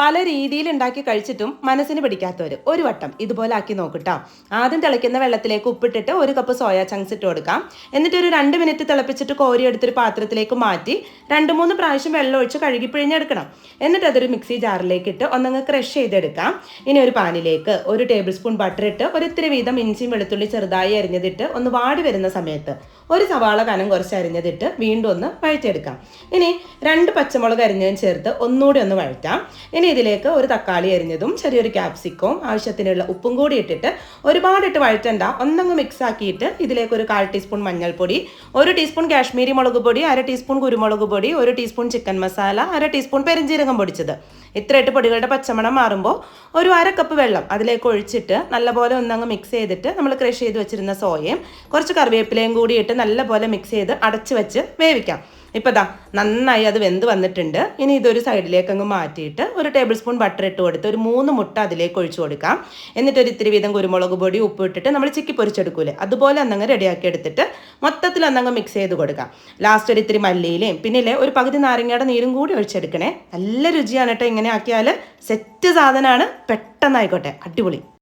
പല രീതിയിൽ ഉണ്ടാക്കി കഴിച്ചിട്ടും മനസ്സിന് പിടിക്കാത്തവർ ഒരു വട്ടം ഇതുപോലെ ആക്കി നോക്കട്ടോ. ആദ്യം തിളയ്ക്കുന്ന വെള്ളത്തിലേക്ക് ഉപ്പിട്ടിട്ട് ഒരു കപ്പ് സോയാ ചങ്ക്സ് ഇട്ട് കൊടുക്കാം. എന്നിട്ട് ഒരു രണ്ട് മിനിറ്റ് തിളപ്പിച്ചിട്ട് കോരി എടുത്തൊരു പാത്രത്തിലേക്ക് മാറ്റി രണ്ട് മൂന്ന് പ്രാവശ്യം വെള്ളം ഒഴിച്ച് കഴുകി പിഴിഞ്ഞെടുക്കണം. എന്നിട്ട് അതൊരു മിക്സി ജാറിലേക്ക് ഇട്ട് ഒന്നങ്ങ് ക്രഷ് ചെയ്തെടുക്കാം. ഇനി ഒരു പാനിലേക്ക് ഒരു ടേബിൾ സ്പൂൺ ബട്ടർ ഇട്ട് ഒരിത്തിരി വീതം ഇഞ്ചിയും വെളുത്തുള്ളി ചെറുതായി അരിഞ്ഞതിട്ട് ഒന്ന് വാടി വരുന്ന സമയത്ത് ഒരു സവാള കനം കുറച്ച് അരിഞ്ഞതിട്ട് വീണ്ടും ഒന്ന് വഴറ്റിയെടുക്കാം. ഇനി രണ്ട് പച്ചമുളക് അരിഞ്ഞതും ചേർത്ത് ഒന്നുകൂടി ഒന്ന് വഴറ്റാം. ഇനി ഇതിലേക്ക് ഒരു തക്കാളി അരിഞ്ഞതും ചെറിയൊരു ക്യാപ്സിക്കവും ആവശ്യത്തിനുള്ള ഉപ്പും കൂടി ഇട്ടിട്ട് ഒരുപാട് ഇട്ട് വഴറ്റണ്ട. ഒന്നങ്ങ് മിക്സ് ആക്കിയിട്ട് ഇതിലേക്ക് ഒരു കാൽ ടീസ്പൂൺ മഞ്ഞൾപ്പൊടി ഒരു ടീസ്പൂൺ കാശ്മീരി മുളക് പൊടി അര ടീസ്പൂൺ കുരുമുളക് പൊടി ഒരു ടീസ്പൂൺ ചിക്കൻ മസാല അര ടീസ്പൂൺ പെരിഞ്ജീരകം പൊടിച്ചത്. ഇത്രയിട്ട് പൊടികളുടെ പച്ചമണം മാറുമ്പോൾ ഒരു അര കപ്പ് വെള്ളം അതിലേക്ക് ഒഴിച്ചിട്ട് നല്ലപോലെ ഒന്നങ്ങ് മിക്സ് ചെയ്തിട്ട് നമ്മൾ ക്രഷ് ചെയ്ത് വെച്ചിരുന്ന സോയയും കുറച്ച് കറിവേപ്പിലയും കൂടി ഇട്ട് നല്ലപോലെ മിക്സ് ചെയ്ത് അടച്ച് വെച്ച് വേവിക്കാം. ഇപ്പോൾ ദാ നന്നായി അത് വെന്ത് വന്നിട്ടുണ്ട്. ഇനി ഇതൊരു സൈഡിലേക്ക് അങ്ങ് മാറ്റിയിട്ട് ഒരു ടേബിൾ സ്പൂൺ ബട്ടർ ഇട്ട് കൊടുത്ത് ഒരു മൂന്ന് മുട്ട അതിലേക്ക് ഒഴിച്ചു കൊടുക്കാം. എന്നിട്ട് ഒരു ഇത്തിരി വീതം കുരുമുളക് പൊടി ഉപ്പ് ഇട്ടിട്ട് നമ്മൾ ചിക്കി പൊരിച്ചെടുക്കൂലേ. അതുപോലെ അന്നങ്ങ് റെഡിയാക്കി എടുത്തിട്ട് മൊത്തത്തിൽ അന്നങ്ങ് മിക്സ് ചെയ്ത് കൊടുക്കാം. ലാസ്റ്റ് ഒരു ഇത്തിരി മല്ലിയിലയും പിന്നിലെ ഒരു പകുതി നാരങ്ങയുടെ നീരും കൂടി ഒഴിച്ചെടുക്കണേ. നല്ല രുചിയാണ് കേട്ടോ ഇങ്ങനെ ആക്കിയാൽ സെറ്റ് സാധനമാണ് പെട്ടെന്നായിക്കോട്ടെ. അടിപൊളി.